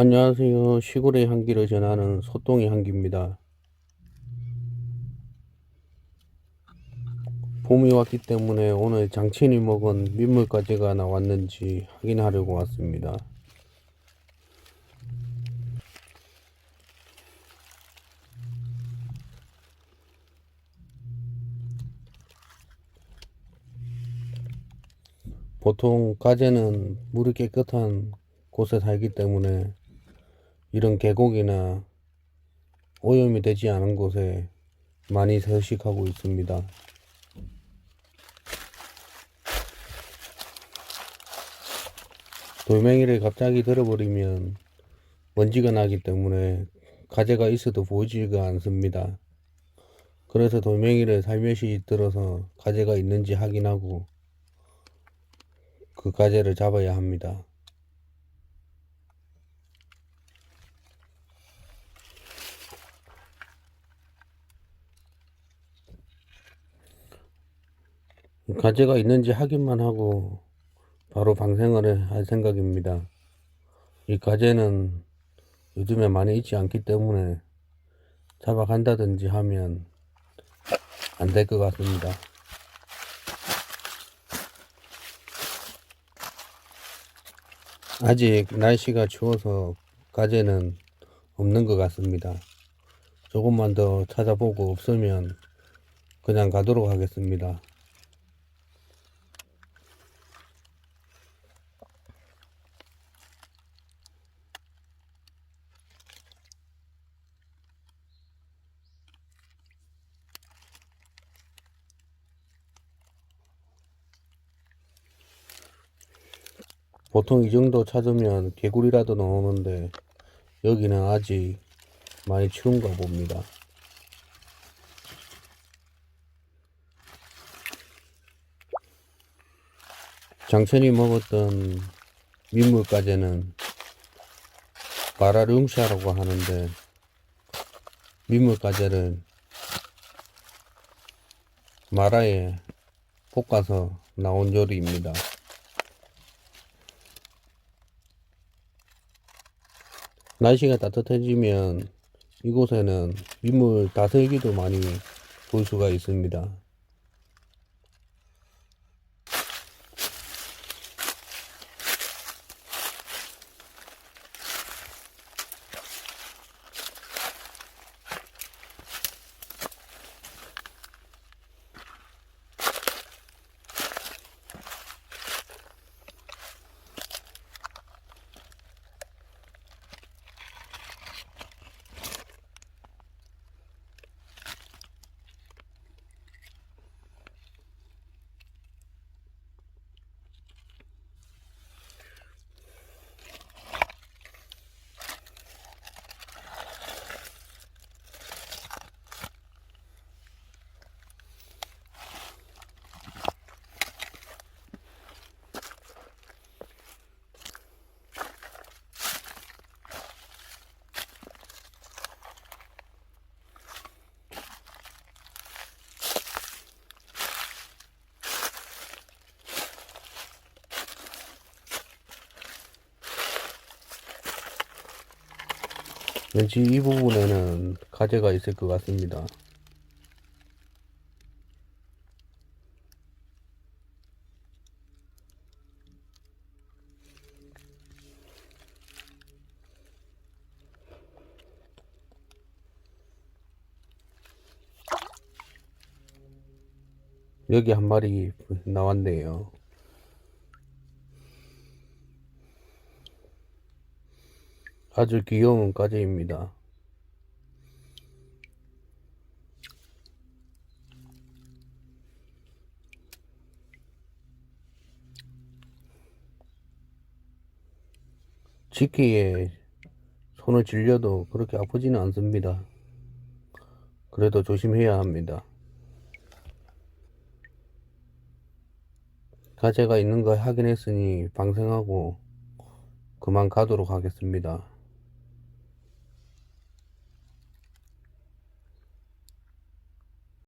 안녕하세요. 시골의 향기를 전하는 소똥이 향기입니다. 봄이 왔기 때문에 오늘 장친이 먹은 민물가지가 나왔는지 확인하려고 왔습니다. 보통 가재는 물이 깨끗한 곳에 살기 때문에 이런 계곡이나 오염이 되지 않은 곳에 많이 서식하고 있습니다. 돌멩이를 갑자기 들어버리면 먼지가 나기 때문에 가재가 있어도 보이지가 않습니다. 그래서 돌멩이를 살며시 들어서 가재가 있는지 확인하고 그 가재를 잡아야 합니다. 가재가 있는지 확인만 하고 바로 방생을 할 생각입니다. 이 가재는 요즘에 많이 있지 않기 때문에 잡아간다든지 하면 안 될 것 같습니다. 아직 날씨가 추워서 가재는 없는 것 같습니다. 조금만 더 찾아보고 없으면 그냥 가도록 하겠습니다. 보통 이 정도 찾으면 개구리라도 나오는데 여기는 아직 많이 추운가 봅니다. 장천이 먹었던 민물가재는 마라룽샤라고 하는데 민물가재를 마라에 볶아서 나온 요리입니다. 날씨가 따뜻해지면 이곳에는 민물 다슬기도 많이 볼 수가 있습니다. 왠지 이 부분에는 가재가 있을 것 같습니다. 여기 한 마리 나왔네요. 아주 귀여운 가재입니다. 지키에 손을 질려도 그렇게 아프지는 않습니다. 그래도 조심해야 합니다. 가재가 있는 거 확인했으니 방생하고 그만 가도록 하겠습니다.